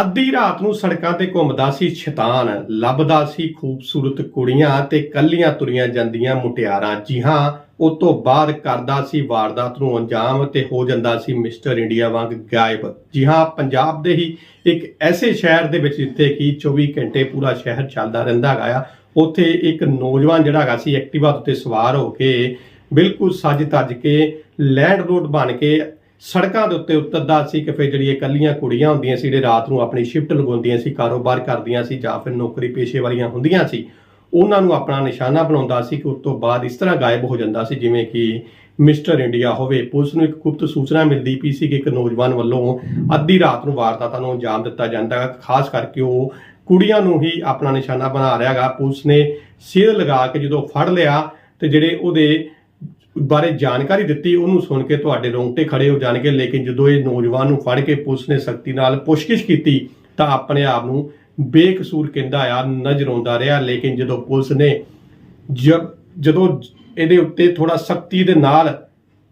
ਅੱਧੀ ਰਾਤ ਨੂੰ ਸੜਕਾਂ ਤੇ ਘੁੰਮਦਾ ਸੀ ਸ਼ੈਤਾਨ, ਲੱਭਦਾ ਸੀ ਖੂਬਸੂਰਤ ਕੁੜੀਆਂ ਤੇ ਕੱਲੀਆਂ ਤੁਰੀਆਂ ਜਾਂਦੀਆਂ ਮੁਟਿਆਰਾਂ। ਜੀ ਹਾਂ, ਉਹ ਤੋਂ ਬਾਅਦ ਕਰਦਾ ਸੀ ਵਾਰਦਾਤ ਨੂੰ ਅੰਜਾਮ ਤੇ ਹੋ ਜਾਂਦਾ ਸੀ ਮਿਸਟਰ ਇੰਡੀਆ ਵਾਂਗ ਗਾਇਬ। ਜੀ ਹਾਂ, ਪੰਜਾਬ ਦੇ ਹੀ ਇੱਕ ਐਸੇ ਸ਼ਹਿਰ ਦੇ ਵਿੱਚ ਜਿੱਥੇ ਕਿ 24 ਘੰਟੇ ਪੂਰਾ ਸ਼ਹਿਰ ਚੱਲਦਾ ਰਹਿੰਦਾ ਹੈਗਾ ਆ, ਉੱਥੇ ਇੱਕ ਨੌਜਵਾਨ ਜਿਹੜਾ ਹੈਗਾ ਸੀ ਐਕਟਿਵਾ ਉੱਤੇ ਸਵਾਰ ਹੋ ਕੇ ਬਿਲਕੁਲ ਸੱਜ ਤੱਜ ਕੇ ਲੈਂਡ ਰੋਡ ਬਣ ਕੇ ਸੜਕਾਂ ਦੇ ਉੱਤੇ ਉਤਰਦਾ ਸੀ ਕਿ ਫਿਰ ਜਿਹੜੀਆਂ ਇਕੱਲੀਆਂ ਕੁੜੀਆਂ ਹੁੰਦੀਆਂ ਸੀ, ਜਿਹੜੇ ਰਾਤ ਨੂੰ ਆਪਣੀ ਸ਼ਿਫਟ ਲਗਾਉਂਦੀਆਂ ਸੀ, ਕਾਰੋਬਾਰ ਕਰਦੀਆਂ ਸੀ ਜਾਂ ਫਿਰ ਨੌਕਰੀ ਪੇਸ਼ੇ ਵਾਲੀਆਂ ਹੁੰਦੀਆਂ ਸੀ, ਉਹਨਾਂ ਨੂੰ ਆਪਣਾ ਨਿਸ਼ਾਨਾ ਬਣਾਉਂਦਾ ਸੀ ਕਿ ਉਸ ਤੋਂ ਬਾਅਦ ਇਸ ਤਰ੍ਹਾਂ ਗਾਇਬ ਹੋ ਜਾਂਦਾ ਸੀ, ਜਿਵੇਂ ਕਿ ਮਿਸਟਰ ਇੰਡੀਆ ਹੋਵੇ। ਪੁਲਿਸ ਨੂੰ ਇੱਕ ਗੁਪਤ ਸੂਚਨਾ ਮਿਲਦੀ ਪਈ ਸੀ ਕਿ ਇੱਕ ਨੌਜਵਾਨ ਵੱਲੋਂ ਅੱਧੀ ਰਾਤ ਨੂੰ ਵਾਰਦਾਤਾਂ ਨੂੰ ਅੰਜਾਮ ਦਿੱਤਾ ਜਾਂਦਾ ਖਾਸ ਕਰਕੇ ਉਹ ਕੁੜੀਆਂ ਨੂੰ ਹੀ ਆਪਣਾ ਨਿਸ਼ਾਨਾ ਬਣਾ ਰਿਹਾ ਹੈਗਾ। ਪੁਲਿਸ ਨੇ ਸਿਰ ਲਗਾ ਕੇ ਜਦੋਂ ਫੜ ਲਿਆ ਤੇ ਜਿਹੜੇ ਉਹਦੇ ਬਾਰੇ ਜਾਣਕਾਰੀ ਦਿੱਤੀ, ਉਹਨੂੰ ਸੁਣ ਕੇ ਤੁਹਾਡੇ ਰੋਂਗਟੇ ਖੜੇ ਹੋ ਜਾਣਗੇ। ਲੇਕਿਨ ਜਦੋਂ ਇਹ ਨੌਜਵਾਨ ਨੂੰ ਫੜ ਕੇ ਪੁਲਿਸ ਨੇ ਸਖਤੀ ਨਾਲ ਪੁੱਛਗਿੱਛ ਕੀਤੀ, ਤਾਂ ਆਪਣੇ ਆਪ ਨੂੰ ਬੇਕਸੂਰ ਕਹਿੰਦਾ ਆ ਨਜ਼ਰ ਆਉਂਦਾ ਰਿਹਾ। ਲੇਕਿਨ ਜਦੋਂ ਪੁਲਿਸ ਨੇ ਜਦੋਂ ਇਹਦੇ ਉੱਤੇ ਥੋੜਾ ਸਖਤੀ ਦੇ ਨਾਲ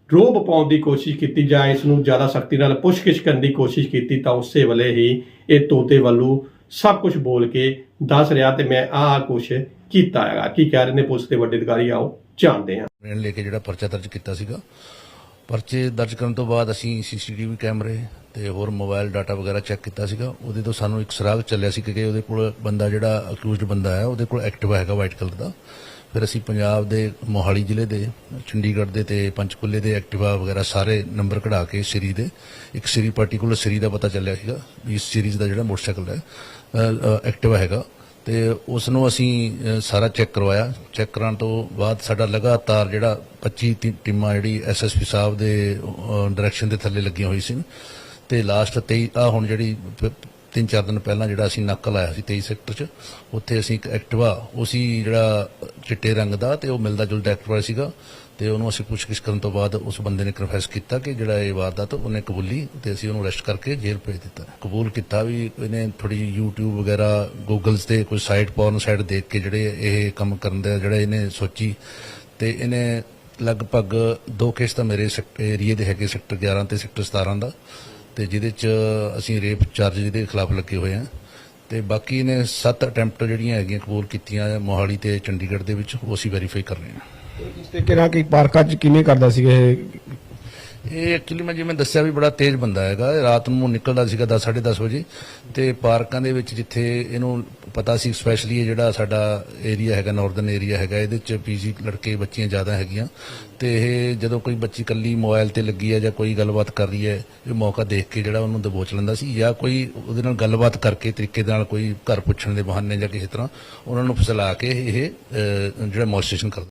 ਰੋਬ ਪਾਉਣ ਦੀ ਕੋਸ਼ਿਸ਼ ਕੀਤੀ ਜਾਂ ਇਸ ਨੂੰ ਜ਼ਿਆਦਾ ਸਖਤੀ ਨਾਲ ਪੁੱਛਗਿੱਛ ਕਰਨ ਦੀ ਕੋਸ਼ਿਸ਼ ਕੀਤੀ, ਤਾਂ ਉਸੇ ਵੇਲੇ ਹੀ ਇਹ ਤੋਤੇ ਵੱਲੋਂ ਸਭ ਕੁਝ ਬੋਲ ਕੇ ਦੱਸ ਰਿਹਾ ਤੇ ਮੈਂ ਆਹ ਕੁਛ ਕੀਤਾ ਹੈਗਾ। ਕੀ ਕਹਿ ਰਹੇ ਨੇ ਪੁਲਿਸ ਦੇ ਵੱਡੇ ਅਧਿਕਾਰੀ? ਆਓ, ਜਾਣਦੇ ਹਾਂ। ਰੇਣ ਲੈ ਕੇ ਜਿਹੜਾ ਪਰਚਾ ਦਰਜ ਕੀਤਾ ਸੀਗਾ, ਪਰਚੇ ਦਰਜ ਕਰਨ ਤੋਂ ਬਾਅਦ ਅਸੀਂ ਸੀਸੀਟੀਵੀ ਕੈਮਰੇ ਤੇ ਹੋਰ ਮੋਬਾਈਲ ਡਾਟਾ ਵਗੈਰਾ ਚੈੱਕ ਕੀਤਾ ਸੀਗਾ। ਉਹਦੇ ਤੋਂ ਸਾਨੂੰ ਇੱਕ ਸਰਾਗ ਚੱਲਿਆ ਸੀ ਕਿ ਉਹਦੇ ਕੋਲ ਬੰਦਾ ਜਿਹੜਾ ਅਕਿਊਜ਼ਡ ਬੰਦਾ ਹੈ, ਉਹਦੇ ਕੋਲ ਐਕਟਿਵਾ ਹੈਗਾ ਵਾਈਟ ਕਲਰ ਦਾ। ਫਿਰ ਅਸੀਂ ਪੰਜਾਬ ਦੇ ਮੋਹਾਲੀ ਜ਼ਿਲ੍ਹੇ ਦੇ, ਚੰਡੀਗੜ੍ਹ ਦੇ ਤੇ ਪੰਚਕੁਲੇ ਦੇ ਐਕਟਿਵਾ ਵਗੈਰਾ ਸਾਰੇ ਨੰਬਰ ਕਢਾ ਕੇ ਸ੍ਰੀ ਦੇ, ਇੱਕ ਸ੍ਰੀ ਪਾਰਟਿਕੂਲਰ ਸ੍ਰੀ ਦਾ ਪਤਾ ਚੱਲਿਆ ਸੀਗਾ ਵੀ ਇਸ ਸੀਰੀਜ਼ ਦਾ ਜਿਹੜਾ ਮੋਟਰਸਾਈਕਲ ਹੈ ਐਕਟਿਵਾ ਹੈਗਾ। ਤੇ ਉਸ ਨੂੰ ਅਸੀਂ ਸਾਰਾ ਚੈੱਕ ਕਰਵਾਇਆ। ਚੈੱਕ ਕਰਾਉਣ ਤੋਂ ਬਾਅਦ ਸਾਡਾ ਲਗਾਤਾਰ ਜਿਹੜਾ 25 ਟੀ- ਟੀਮਾਂ ਜਿਹੜੀ ਐਸਐਸਪੀ ਸਾਹਿਬ ਦੇ ਡਾਇਰੈਕਸ਼ਨ ਦੇ ਥੱਲੇ ਲੱਗੀਆਂ ਹੋਈ ਸੀ। ਤੇ ਲਾਸਟ 23 ਆ ਹੁਣ ਜਿਹੜੀ ਤਿੰਨ ਚਾਰ ਦਿਨ ਪਹਿਲਾਂ ਜਿਹੜਾ ਅਸੀਂ ਨਾਕਾ ਲਾਇਆ ਸੀ 23 ਸੈਕਟਰ 'ਚ, ਉੱਥੇ ਅਸੀਂ ਇੱਕ ਐਕਟਿਵਾ, ਉਸੀ ਜਿਹੜਾ ਚਿੱਟੇ ਰੰਗ ਦਾ ਤੇ ਉਹ ਮਿਲਦਾ ਜੁਲਦਾ ਐਕਟਿਵਾ ਸੀਗਾ ਤੇ ਉਹਨੂੰ ਅਸੀਂ ਪੁੱਛਗਿੱਛ ਕਰਨ ਤੋਂ ਬਾਅਦ ਉਸ ਬੰਦੇ ਨੇ ਕਨਫੈਸ ਕੀਤਾ ਕਿ ਜਿਹੜਾ ਇਹ ਵਾਰਦਾਤ ਉਹਨੇ ਕਬੂਲੀ ਤੇ ਅਸੀਂ ਉਹਨੂੰ ਅਰੈਸਟ ਕਰਕੇ ਜੇਲ੍ਹ ਭੇਜ ਦਿੱਤਾ। ਕਬੂਲ ਕੀਤਾ ਵੀ ਇਹਨੇ ਥੋੜੀ YouTube ਵਗੈਰਾ ਗੂਗਲਸ ਤੇ ਕੋਈ ਸਾਈਟ ਪੌਰਨ ਸਾਈਟ ਦੇਖ ਕੇ ਜਿਹੜੇ ਇਹ ਕੰਮ ਕਰਨ ਦਾ, ਜਿਹੜਾ ਇਹਨੇ ਸੋਚੀ ਤੇ ਇਹਨੇ ਲਗਭਗ ਦੋ ਕੇਸ ਤਾਂ ਮੇਰੇ ਏਰੀਏ ਦੇ ਹੈਗੇ ਸੈਕਟਰ 11 ਤੇ ਸੈਕਟਰ 17 ਦਾ। ਤੇ ਜਿਹਦੇ ਚ ਅਸੀਂ ਰੇਪ ਚਾਰਜ ਦੇ ਖਿਲਾਫ ਲੱਗੇ ਹੋਏ ਆ ਤੇ ਬਾਕੀ ਨੇ 7 ਅਟੈਂਪਟ ਜਿਹੜੀਆਂ ਹੈਗੀਆਂ ਕਬੂਲ ਕੀਤੀਆਂ ਮੋਹਾਲੀ ਤੇ ਚੰਡੀਗੜ੍ਹ ਦੇ ਵਿੱਚ, ਉਹ ਅਸੀਂ ਵੈਰੀਫਾਈ ਕਰ ਰਹੇ ਹਾਂ। ਇਸ ਤਰੀਕੇ ਨਾਲ ਕਿ ਪਾਰਕਾਂ 'ਚ ਕਿਵੇਂ ਕਰਦਾ ਸੀਗਾ ਇਹ ਇਹ ਐਕਚੁਅਲੀ ਮੈਂ ਜਿਵੇਂ ਦੱਸਿਆ ਵੀ ਬੜਾ ਤੇਜ਼ ਬੰਦਾ ਹੈਗਾ। ਇਹ ਰਾਤ ਨੂੰ ਨਿਕਲਦਾ ਸੀਗਾ 10 10:30 ਵਜੇ ਤੇ ਪਾਰਕਾਂ ਦੇ ਵਿੱਚ ਜਿੱਥੇ ਇਹਨੂੰ ਪਤਾ ਸੀ ਸਪੈਸ਼ਲੀ ਇਹ ਜਿਹੜਾ ਸਾਡਾ ਏਰੀਆ ਹੈਗਾ ਨਾਰਥਰਨ ਏਰੀਆ ਹੈਗਾ, ਇਹਦੇ ਚ ਪੀਜੀ ਲੜਕੇ ਬੱਚੀਆਂ ਜ਼ਿਆਦਾ ਹੈਗੀਆਂ ਤੇ ਇਹ ਜਦੋਂ ਕੋਈ ਬੱਚੀ ਕੱਲੀ ਮੋਬਾਈਲ ਤੇ ਲੱਗੀ ਹੈ ਜਾਂ ਕੋਈ ਗੱਲਬਾਤ ਕਰ ਰਹੀ ਹੈ, ਇਹ ਮੌਕਾ ਦੇਖ ਕੇ ਜਿਹੜਾ ਉਹਨੂੰ ਦਬੋਚ ਲੈਂਦਾ ਸੀ ਜਾਂ ਕੋਈ ਉਹਦੇ ਨਾਲ ਗੱਲਬਾਤ ਕਰਕੇ ਤਰੀਕੇ ਨਾਲ ਕੋਈ ਘਰ ਪੁੱਛਣ ਦੇ ਬਹਾਨੇ ਜਾਂ ਕਿਸੇ ਤਰ੍ਹਾਂ ਉਹਨਾਂ ਨੂੰ ਫਸਲਾ ਕੇ ਇਹ ਜਿਹੜਾ ਮੋਸਟੇਸ਼ਨ ਕਰਦਾ।